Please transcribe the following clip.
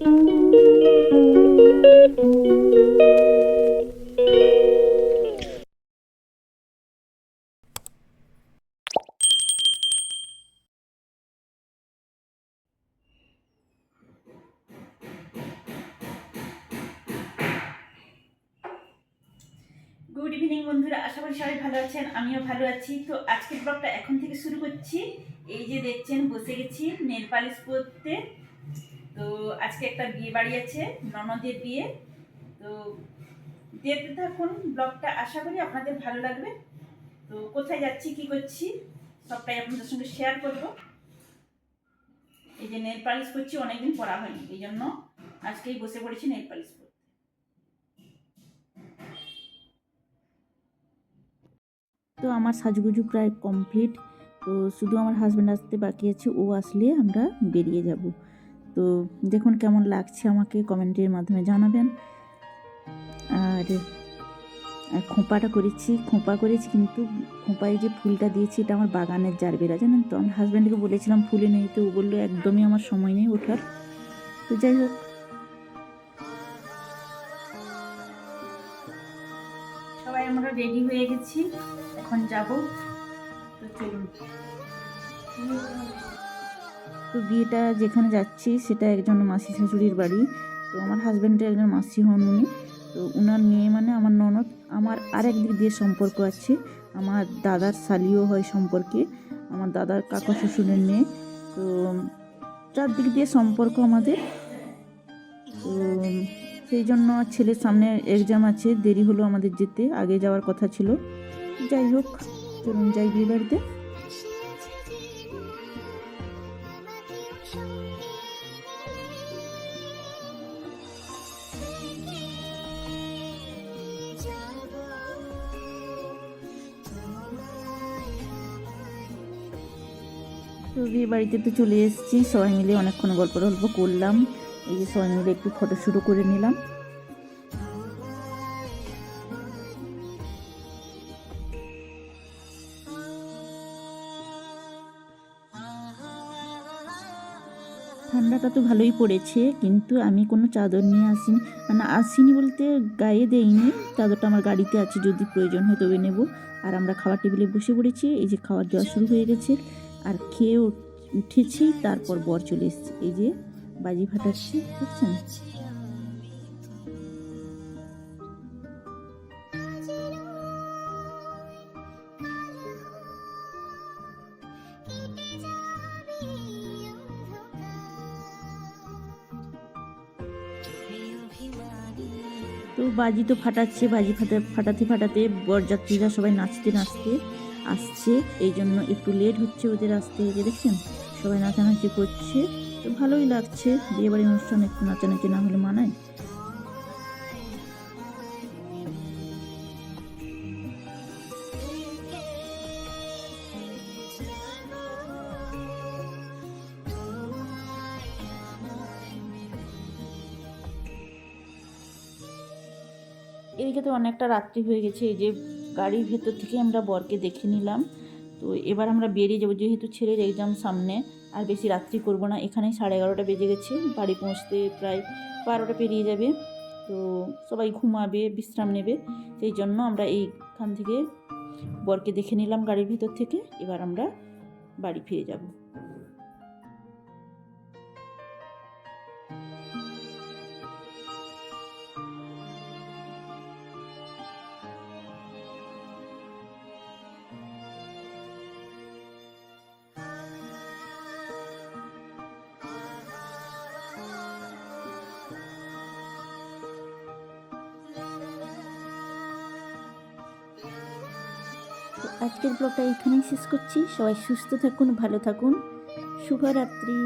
Good evening বন্ধুরা। আশা করি সবাই ভালো আছেন, আমিও ভালো আছি। তো আজকের ব্লগটা এখন থেকে শুরু করছি। এই যে দেখছেন, বসে গেছি নেল পালিশ করতে। তো আজকে একটা বিয়ে বাড়ি আছে, ননদের বিয়ে। তো দেখতে থাকুন, ব্লগটা আশা করি আপনাদের ভালো লাগবে। তো কোথায় যাচ্ছি, কি করছি, সবটাই আপনাদের সঙ্গে শেয়ার করব। এই যে নেল পালিশ করছি, অনেকদিন পড়া হয়নি, এই জন্য আজকেই বসে পড়েছি নেল পালিশ করতে। তো আমার সাজগুজু প্রায় কমপ্লিট তো শুধু আমার হাজব্যান্ড আসতে বাকি আছে, ও আসলে আমরা বেরিয়ে যাব। তো দেখুন কেমন লাগছে আমাকে কমেন্টের মাধ্যমে জানাবেন। আর খোঁপাটা করেছি, খোঁপা করেছি কিন্তু খোঁপায় যে ফুলটা দিয়েছি এটা আমার বাগানের জারবেরা। জানেন তো, আমার হাজব্যান্ডকে বলেছিলাম ফুলে নেই তো, ও বলল একদমই আমার সময় নেই ওঠার। তো যাই হোক। সবাই আমরা রেডি হয়ে গেছি, এখন যাব। তো চলুন। তো বিয়েটা যেখানে যাচ্ছি সেটা একজন মাসি শাশুড়ির বাড়ি। তো আমার হাজব্যান্ডের একজন মাসি হন উনি। তো ওনার মেয়ে মানে আমার ননদ। আমার আরেক দিক দিয়ে সম্পর্ক আছে। আমার দাদার শালিও হয় সম্পর্কে। আমার দাদার কাকা শ্বশুরের মেয়ে। তো চারদিক দিয়ে সম্পর্ক আমাদের। তো সেই জন্য ছেলের সামনে এক্সাম আছে। দেরি হলো আমাদের যেতে। আগে যাওয়ার কথা ছিল। যাই হোক, চলুন যাই বিয়ে বাড়িতে তো বিয়ে বাড়িতে তো চলে এসেছি। সবাই মিলে অনেকক্ষণ গল্প টল্প করলাম। এই যে সবাই মিলে একটু ফটো শুরু করে নিলাম। ঠান্ডাটা তো ভালোই পড়েছে, কিন্তু আমি কোনো চাদর নিয়ে আসিনি। মানে আসিনি বলতে গায়ে দেইনি, চাদরটা আমার গাড়িতে আছে, যদি প্রয়োজন হয় তবে নেব। আর আমরা খাবার টেবিলে বসে পড়েছি, এই যে খাবার দেওয়া শুরু হয়ে গেছে। আর খেয়ে উঠেছি, তারপর বর চলে এসেছে। এই যে বাজি ফাটাচ্ছি বুঝছেন তো বাজি তো ফাটাচ্ছে, বাজি ফাটা, ফাটাতে ফাটাতে বরযাত্রীরা সবাই নাচতে নাচতে আসছে। এই জন্য একটু লেট হচ্ছে ওদের আসতে যে দেখছেন? সবাই নাচানাচি করছে। তো ভালোই লাগছে বিয়েবাড়ির অনুষ্ঠান একটু নাচানাচি না হলে মানায়। এদিকে তো অনেকটা রাত্রি হয়ে গেছে, এই যে গাড়ির ভেতর থেকে আমরা বরকে দেখে নিলাম। তো এবার আমরা বেরিয়ে যাব, যেহেতু ছেলের এক্সাম সামনে, আর বেশি রাত্রি করব না। এখানেই সাড়ে এগারোটা বেজে গেছে, বাড়ি পৌঁছতে প্রায় বারোটা পেরিয়ে যাবে। তো সবাই ঘুমাবে, বিশ্রাম নেবে, সেই জন্য আমরা এইখান থেকে বরকে দেখে নিলাম গাড়ির ভিতর থেকে। এবার আমরা বাড়ি ফিরে যাব। তো আজকের ব্লগটা এখানেই শেষ করছি। সবাই সুস্থ থাকুন ভালো থাকুন। শুভরাত্রি।